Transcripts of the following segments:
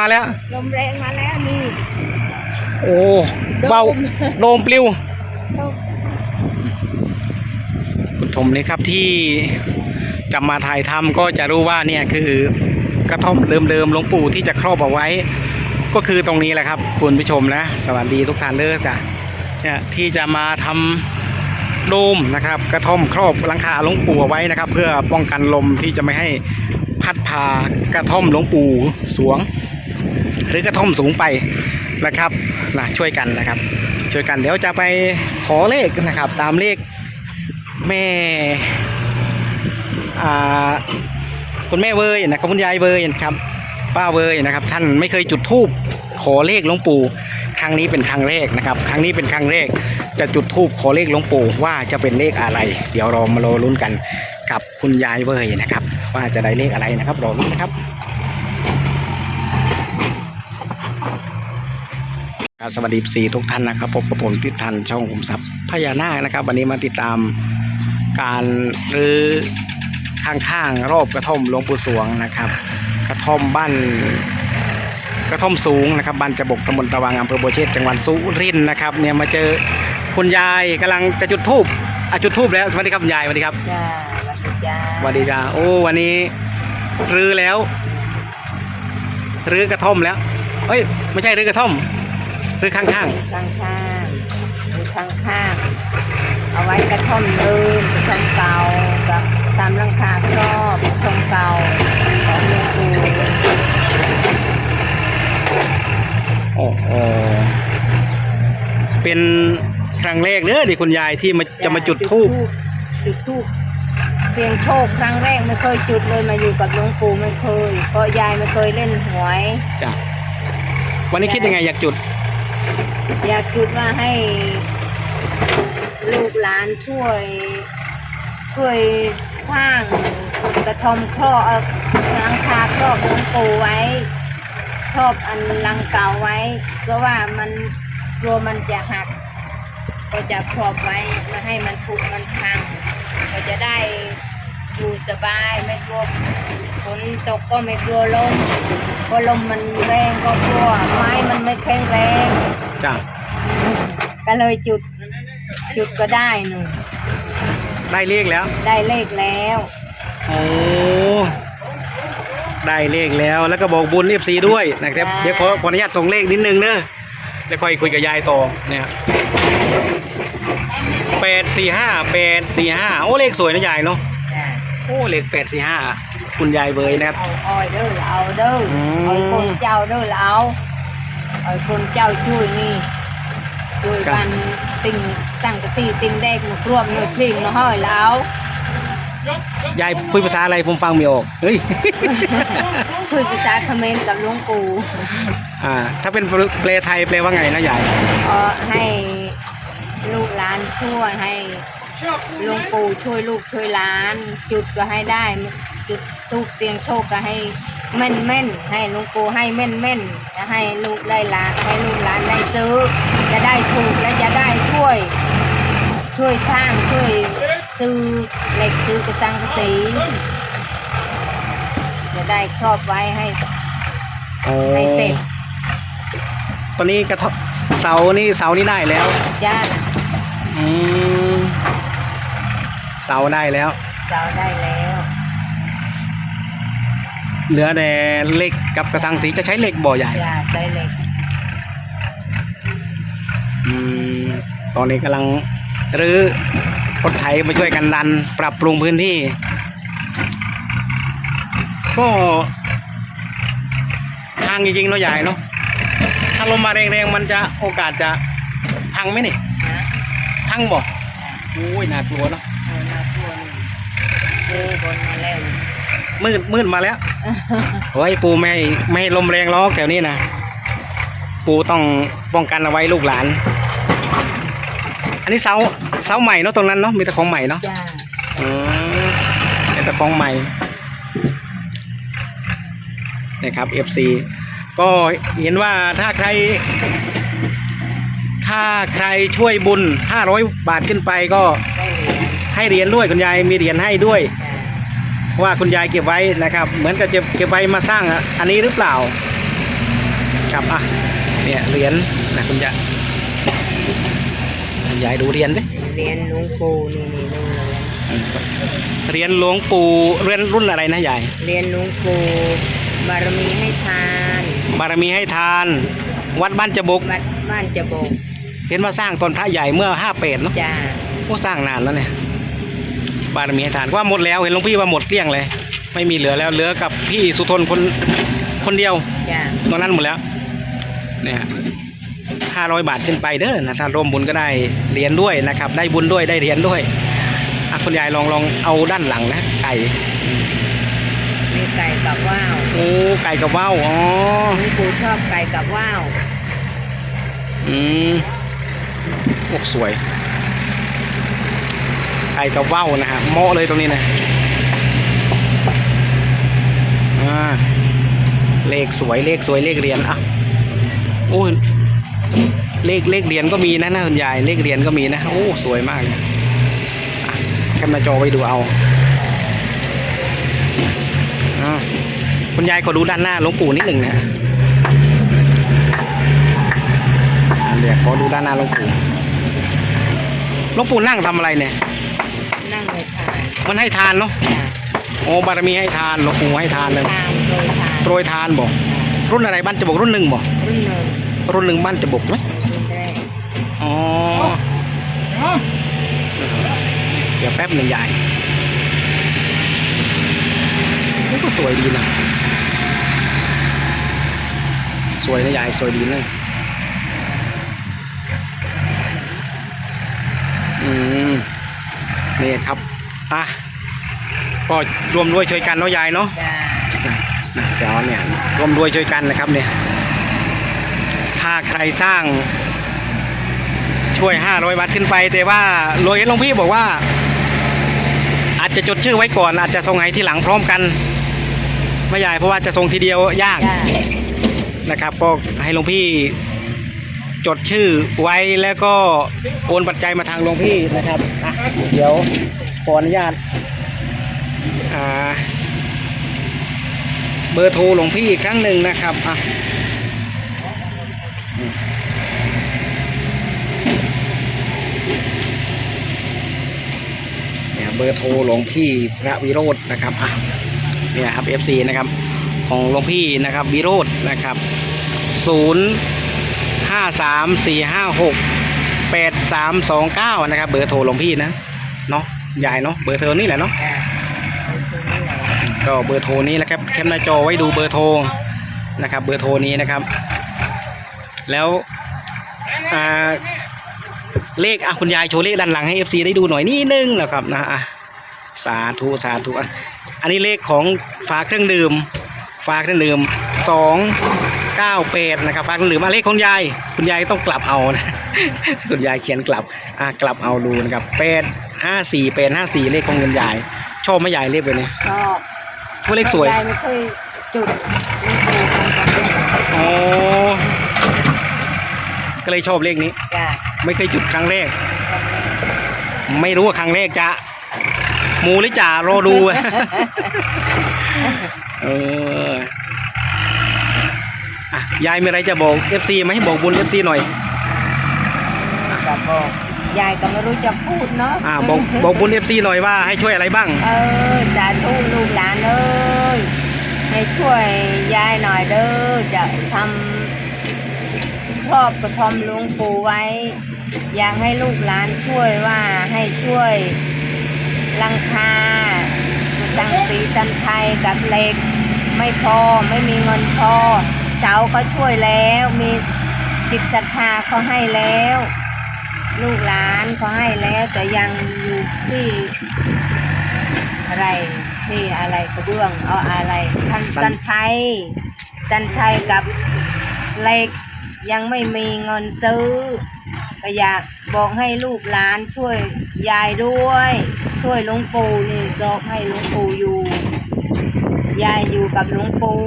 มาแล้ว ลมแรงมาแล้วนี่ โอ้เบาโดมปลิวลมคุณชมนี่ครับที่จะมาถ่ายทำก็จะรู้ว่าเนี่ยคือกระท่อมเดิมๆหลวงปู่ที่จะครอบเอาไว้ ก็คือตรงนี้แหละครับ คุณผู้ชมนะ สวัสดีทุกท่านเลยจ้ะเนี่ยที่จะมาทำโดมนะครับ กระท่อมครอบหลังคาหลวงปู่เอาไว้นะครับ เพื่อป้องกันลมที่จะไม่ให้พัดพากระท่อมหลวงปู่สวง หรือกระท่อมสูงไปนะครับนะช่วยกันนะครับ ช่วยกันเดี๋ยวจะไปขอเลขนะครับ ตามเลขแม่อ่าคุณแม่เวยนะครับคุณยายเวยนะครับป้าเวยนะครับ ท่านไม่เคยจุดธูปขอเลขหลวงปู่ครั้งนี้เป็นครั้งแรกนะครับ ครั้งนี้เป็นครั้งแรกจะจุดธูปขอเลขหลวงปู่ว่าจะเป็นเลขอะไร เดี๋ยวเรามารอลุ้นกันกับคุณยายเวยนะครับ ว่าจะได้เลขอะไรนะครับรอลุ้นนะครับครับ สวัสดีสีทุกท่านนะครับพบกับผมทิศทันช่องขุมทรัพย์พญานาคนะครับ วันนี้มาติดตามการรื้อข้างๆรอบกระท่อมหลวงปู่สวงนะครับ กระท่อมบ้านกระท่อมสูงนะครับบ้านจะบกตำบลตะวังอำเภอบัวเชษจังหวัดสุรินทร์นะครับเนี่ยมาเจอคุณยายกำลังจะจุดธูปอะจุดธูปแล้วสวัสดีครับคุณยายสวัสดีครับจ้าวัดจ้าสวัสดีจ้าโอ้วันนี้รื้อแล้วรื้อกระท่อมแล้วเอ้ยไม่ใช่รื้อกระท่อม รื้อข้างข้างข้างๆหรือข้างข้างๆเอาไว้กระท่อมเดิมกระท่อมเก่ากับตามหลังคาครอบกระท่อมเก่าของหลวงปู่ๆ โอ้โหเป็นครั้งแรกเด้อดิคุณยายที่มาจะมาจุดธูปจุดธูปเสียงโชคครั้งแรกไม่เคยจุดเลยมาอยู่กับหลวงปู่ไม่เคย เพราะยายไม่เคยเล่นหวย จ้ะวันนี้คิดยังไงอยากจุด อยากคิดว่าให้ลูกหลานช่วย ช่วยสร้างกระทอมครอบเอ่อหลังคาครอบหลวงปู่ไว้ ครอบอันลังเก่าไว้ เพราะว่ามันกลัวมันจะหัก ก็จะครอบไว้ม่ให้มันผุมันพัง ก็จะได้อยู่สบายไม่กลัวฝนตกก็ไม่กลัวลมเพราะลมมันแรงก็กลัวไม้มันไม่แข็งแรง จ้ะก็เลยจุด จุดก็ได้หนูได้เลขแล้ว ได้เลขแล้วโอ้ได้เลขแล้วแล้วก็บอกบุญเอฟซีด้วยนะครับเดี๋ยวขอขออนุญาตส่งเลขนิดนึงเนอะแล้วค่อยคุยกับยายต่อเนี่ยแปดสี่ห้าแปดสี่ห้าโอ้เลขสวยนะยายเนาะจ้ะโอ้เลขแปดสี่ห้าคุณยายเบยนะครับเอาอ้อยเด้อละเอาเด้ออมเอาคนเจ้าเด้อละเอา เอาคนเจ้าช่วยนี่ช่วยครับกันติงสั่งกระสีติงแดกมากรวมหน่อยพลิงมาห้อยแล้วยายพูดภาษาอะไรผมฟังไม่ออก เฮ้ยคุยภาษาเขมรกับหลวงปู่อ่า ถ้าเป็นแปลไทยแปลว่าไงนะยายเออให้ลูกหลานช่วยให้หลวงปู่ช่วยลูกช่วยหลาน จุดก็ให้ได้ จุดทูกเสียงโชคก็ให้ แม่นแม่นๆให้หลวงปู่ให้แม่นแม่นๆจะให้ลูกได้หลานให้ลูกหลานได้ซื้อ จะได้ถูกและจะได้ช่วย ช่วยสร้างช่วยซื้อเหล็กซื้อกระสังกระสีจะได้ครอบไว้ให้โอ้ให้เสร็จตอนนี้กระทบเสานี่เสานี่ได้แล้วจ้าอืมเสาได้แล้วเจ้าได้แล้ว เหลือแต่เหล็กกับกระสังสีจะใช้เหล็กบ่อใหญ่จ้าใส่เหล็กอืมตอนนี้กำลังรื้อรถไถมาช่วยกันดัน ปรับปรุงพื้นที่ ก็ทางจริงๆเนาะใหญ่เนาะถ้าลมมาแรงๆมันจะโอกาสจะพังไหมนี่นะพังบ่โอ้ยน่ากลัวเนาะ เออน่ากลัวนี่โอ้บนมาแล้ว มืดมืดมาแล้วเฮ้ยปูไม่ให้ไม่ให้ลมแรงล้อกแถวนี้นะปูต้องป้องกันเอาไว้ลูกหลาน อันนี้เสาเสาใหม่เนาะตรงนั้นเนาะมีแต่ของใหม่เนาะจ้าอืมมีแต่ของใหม่นะครับ FC ก็เห็นว่าถ้าใคร ถ้าใครช่วยบุญ 500 บาทขึ้นไปก็ได้เหรียญให้เหรียญด้วยคุณยายมีเหรียญให้ด้วย จ้า ว่าคุณยายเก็บไว้นะครับ เหมือนกับเก็บเก็บไว้มาสร้างอันนี้หรือเปล่านะครับอะเนี่ยเหรียญนะคุณยายคุณยายดูเหรียญสิเรียนหลวงปู่นี่นี่นู่นเลยเหรียญหลวงปู่เรียนรุ่นอะไรนะยายเรียนหลวงปู่บารมีให้ทาน บารมีให้ทาน วัดบ้านจบกวัดบ้านจะบกเห็นว่าสร้างตอนพระใหญ่เมื่อห้าเปดเนาะจ้าโอ้สร้างนานแล้วเนี่ย บารมีให้ทานว่าหมดแล้วเห็นหลวงพี่ว่าหมดเกลี้ยงเลย ไม่มีเหลือแล้วเหลือกับพี่สุทนคนคนเดียวจ้าตรงนั้นหมดแล้ว เนี่ยห้าร้อยบาทขึ้นไปเด้อนะถ้าร่วมบุญก็ได้เหรียญด้วยนะครับ ได้บุญด้วยได้เหรียญด้วยอะคุณยายลองลองเอาด้านหลังนะไก่มีไก่กับว่าวโอ้ไก่กับว่าวอ๋อหลวงปู่ชอบไก่กับว่าวอืมโอ้สวย ไก่กับว่าวนะฮะเหมเลยตรงนี้นะอ่าเลขสวยเลขสวยเลขเหรียญอะโอ้ยเลขเลขเหรียญก็มีนะนะคุณยายเลขเหรียญก็มีนะโอ้สวยมากแคปหน้าจอไว้ดูเอาอ่าคุณยายขอดูด้านหน้าหลวงปู่นิดหนึ่งนะฮะอ่าเดี๋ยวขอดูด้านหน้าหลวงปู่หลวงปู่นั่งทำอะไรเนี่ย มันให้ทานเนาะจ้าโอ้บารมีให้ทานหลวงปู่ให้ทานเลยทานโดยทานโปรยทานบอกรุ่นอะไรบ้านจะบอกรุ่นหนึ่งบอกรุ่นหนึ่งรุ่นหนึ่งบ้านจะบอกไหมรุ่นแรกอ๋อเดี๋ยวแป๊บหนึ่งยายนี่ก็สวยดีนะสวยนะยายสวยดีเลยอืมนี่ครับ อะก็รวมด้วยช่วยกันเนาะยายเนาะจ้านะนะเดี๋ยวเนี่ยร่วมด้วยช่วยกันนะครับเนี่ย ถ้าใครสร้าง ช่วยห้าร้อยบาทขึ้นไป แต่ว่าโรยเห็นหลวงพี่บอกว่า อาจจะจดชื่อไว้ก่อน อาจจะส่งให้ทีหลังพร้อมกันไม่ใหญ่เพราะว่าจะส่งทีเดียวยากจ้านะครับก็ให้หลวงพี่จดชื่อไว้แล้วก็โอนปัจจัยมาทางหลวงพี่นะครับอะเดี๋ยว ขออนุญาตอ่าเบอร์โทรหลวงพี่อีกครั้งหนึ่งนะครับอะเนี่ยเบอร์โทรหลวงพี่พระวิโรจน์นะครับอะเนี่ยครับ FC นะครับ ของหลวงพี่นะครับวิโรจน์นะครับศูนย์ห้าสามสี่ห้าหกแปดสามสองเก้านะครับ เบอร์โทรหลวงพี่นะเนาะ ยายเนาะเบอร์โทรนี่แหละเนาะจ้ารุ่นนี้แหละก็เบอร์โทรนี้นะครับแคปหน้าจอไว้ดูเบอร์โทรนะครับ เบอร์โทรนี้นะครับ แล้วอ่าเลขอะคุณยายโชว์เลขด้านหลังให้เอฟซีได้ดูหน่อยนิดนึงนะครับนะอะสาธุสาธุอะอันนี้เลขของฝาเครื่องดื่มฝาเครื่องดื่มสองเก้าแปดนะครับฝาเครื่องดื่มอะเลขของยาย คุณยายต้องกลับเอานะคุณยายเขียนกลับอะกลับเอาดูนะครับแปด ห้าสี่แปดห้าสี่เลขของเงินยาย ชอบไหมยายเลขเลยเนี่ยชอบว่าเลขสวย ยายไม่เคยจุดหลวงปู่ทำกับเรื่องอ๋อก็เลยชอบเลขนี้ จ้าไม่เคยจุดครั้งแรก ไม่รู้ว่าครั้งแรกจะหมูหรือจ่ารอดู เอออะยายมีอะไรจะบอก FC ไหมบอกบุญ FC หน่อยก็บอก ยายก็ไม่รู้จะพูดเนาะอ่าบอกบอกบุญ FC หน่อยว่าให้ช่วยอะไรบ้าง เออสาธุลูกหลานเอ้ยให้ช่วยยายหน่อยเด้อจะทำครอบกระทอมหลวงปู่ไว้ อยากให้ลูกหลานช่วยว่าให้ช่วยหลังคาสังสีสันไทยกับเหล็ก ไม่พอไม่มีเงินพอเสาเขาช่วยแล้วมีจิตศรัทธาเขาให้แล้ว ลูกหลานเขาให้แล้วแต่ยังอยู่ที่อะไรที่อะไรกระเบื้องเอาอะไรทันสันสันไทยสันไทยกับเหล็กยังไม่มีเงินซื้อ ก็อยากบอกให้ลูกหลานช่วยยายด้วย ช่วยหลวงปู่นี่บอกให้หลวงปู่อยู่ ยายอยู่กับหลวงปู่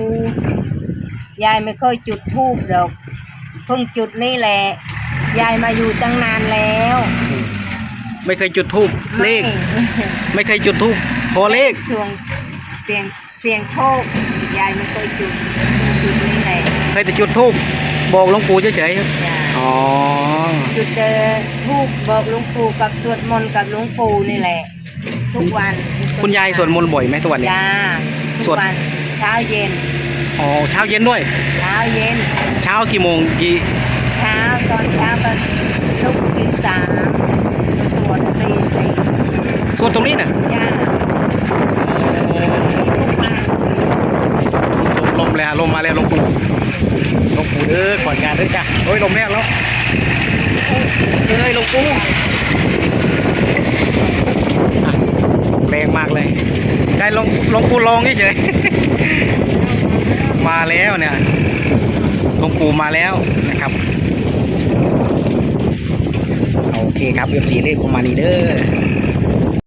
ยายไม่เคยจุดธูปดอกเพิ่งจุดนี่แหละ ยายมาอยู่ตั้งนานแล้วไม่เคยจุดทูบเลข ไม่ไม่เคยจุดทูบพอเลขเสียงเสียงเสียงโชคยายไม่เคยจุดจุดนี่แหละเคยแต่จุดทูบบอกหลวงปู่เฉยจ้ะๆอ๋อจุดเจอทูบบอกหลวงปู่กับสวดมนต์กับหลวงปู่นี่แหละ ทุกวันคุณยายสวดมนต์บ่อยไหมทุกวันนี้ จ้าทุสวดกวันเช้าเย็นอ๋อเช้าเย็นด้วย เช้าเย็นเช้ากี่โมงกี่เช้า ตอนเช้าก็ลุกตีสามสวดตีสี่สวดตรงนี้น่ะจ้าทุกวันลมแล้วลมมาแล้วหลวงปู่หลวงปู่เด้อก่อนงานเด้อจ้ะโอ้ยลมแรงแล้วเอ้ยหลวงปู่อะแรงมากเลย ได้หลวงหลวงปู่ลองเฉยๆมาแล้วเนี่ยหลวงปู่มาแล้วนะครับโอ เคครับเอฟซีเลขประมาณนี้เด้อ